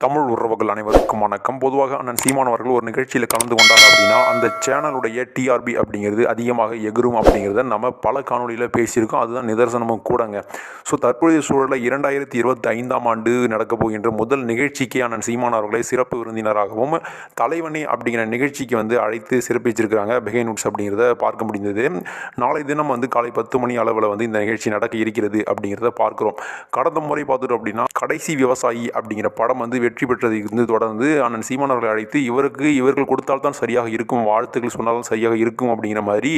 தமிழ் உறவுகள் அனைவருக்கும் வணக்கம். பொதுவாக அண்ணன் சீமான் அவர்கள் ஒரு நிகழ்ச்சியில் கலந்து கொண்டார் அப்படின்னா அந்த சேனலுடைய டிஆர்பி அப்படிங்கிறது அதிகமாக எகிரும் அப்படிங்கிறத நம்ம பல காணொலியில் பேசியிருக்கோம். அதுதான் நிதர்சனமும் கூடங்க. ஸோ தற்போதைய சூழலில் இரண்டாயிரத்தி இருபத்தி ஐந்தாம் ஆண்டு நடக்கப் போகின்ற முதல் நிகழ்ச்சிக்கு அண்ணன் சீமான் அவர்களை சிறப்பு விருந்தினராகவும் தலைவனி அப்படிங்கிற நிகழ்ச்சிக்கு வந்து அழைத்து சிறப்பிச்சிருக்கிறாங்க. பெகை நூட்ஸ் அப்படிங்கிறத பார்க்க முடிந்தது. நாளை தினம் வந்து காலை பத்து மணி அளவில் வந்து இந்த நிகழ்ச்சி நடக்க இருக்கிறது அப்படிங்கிறத பார்க்குறோம். கடந்த முறை பார்த்துட்டோம் அப்படின்னா கடைசி விவசாயி அப்படிங்கிற படம் வந்து வெற்றி பெற்றதை இருந்து தொடர்ந்து அண்ணன் சீமான் அவர்களை அழைத்து இவருக்கு இவர்கள் கொடுத்தால்தான் சரியாக இருக்கும் வாழ்த்துக்கள் சொன்னாலும் சரியாக இருக்கும் அப்படிங்கிற மாதிரி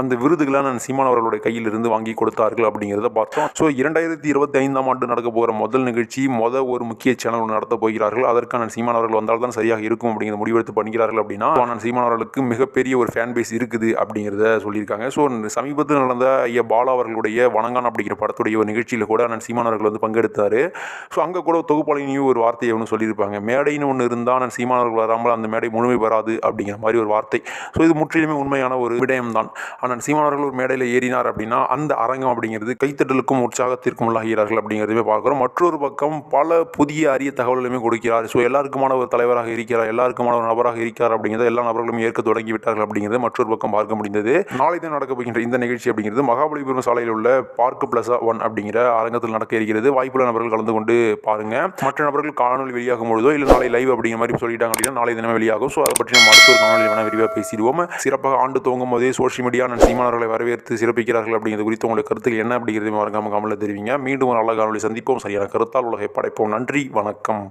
அந்த விருதுகளை அண்ணன் சீமான் அவர்களுடைய கையில் இருந்து வாங்கி கொடுத்தார்கள் அப்படிங்கிறத பார்த்தோம். ஸோ இரண்டாயிரத்தி இருபத்தி ஐந்தாம் ஆண்டு நடக்க போகிற முதல் நிகழ்ச்சி முத ஒரு முக்கிய சேனல் ஒன்று நடத்த போகிறார்கள். அதற்கு அண்ணன் சீமான் அவர்கள் வந்தால் தான் சரியாக இருக்கும் அப்படிங்கிற முடிவெடுத்து பண்ணுகிறார்கள் அப்படின்னா அண்ணன் சீமான் அவர்களுக்கு மிகப்பெரிய ஒரு ஃபேன் பேஸ் இருக்குது அப்படிங்கிறத சொல்லியிருக்காங்க. ஸோ சமீபத்தில் நடந்த ஐயா பாலா அவர்களுடைய வணங்கான் அப்படிங்கிற படத்துடைய ஒரு நிகழ்ச்சியில் கூட அண்ணன் சீமான் அவர்கள் வந்து பங்கெடுத்தார். ஸோ அங்கே கூட தொகுப்பாளினியும் ஒரு வார்த்தையை ஒன்று சொல்லியிருப்பாங்க. மேடைன்னு ஒன்று இருந்தால் நான் சீமானவர்கள் வராமல் அந்த மேடை முழுமை பெறாது அப்படிங்கிற மாதிரி ஒரு வார்த்தை. ஸோ இது முற்றிலுமே உண்மையான ஒரு விடயம்தான். ஆனால் சீமானவர்கள் ஒரு மேடையில் ஏறினார் அப்படின்னா அந்த அரங்கம் அப்படிங்கிறது கைத்தட்டலுக்கும் உற்சாகத்திற்கும் உள்ளாகிறார்கள் அப்படிங்கிறதுமே பார்க்குறோம். மற்றொரு பக்கம் பல புதிய அரிய தகவல்களுமே கொடுக்கிறார். ஸோ எல்லாருக்குமான ஒரு தலைவராக இருக்கிறார் எல்லாருக்குமான ஒரு நபராக இருக்கிறார் அப்படிங்கிறத எல்லா நபர்களும் ஏற்க தொடங்கி விட்டார்கள் அப்படிங்கிறது மற்றொரு பக்கம் பார்க்க முடிந்தது. நாளை தான் நடக்க போகின்ற இந்த நிகழ்ச்சி அப்படிங்கிறது மகாபலிபுரம் சாலையில் உள்ள பார்க் பிளஸா ஒன் அப்படிங்கிற அரங்கத்தில் நடக்க இருக்கிறது. வாய்ப்புள்ள நபர்கள் கலந்து கொண்டு பாருங்க. மற்ற நபர்கள் காணொலி வெளியாகும் பொழுதோ இல்லை நாளை லைவ் அப்படிங்கிற மாதிரி சொல்லிட்டாங்க அப்படின்னா நாளை தினமே வெளியாகும். ஸோ அதை பற்றி நம்ம அடுத்த ஒரு காணொலி வேணால் விரிவாக பேசிடுவோம். சிறப்பாக ஆண்டு துவங்கும் போதே சோஷியல் மீடியா நான் சீமானவர்களை வரவேற்று சிறப்பிக்கிறார்கள் அப்படிங்கிறது குறித்து உங்களுக்கு கருத்துக்கள் என்ன அப்படிங்கிறது மறக்காம கமலில் தெரிவிங்க. மீண்டும் ஒரு நல்ல காணொலி சந்திப்போம். சரியான கருத்தால் உலகை படைப்போம். நன்றி. வணக்கம்.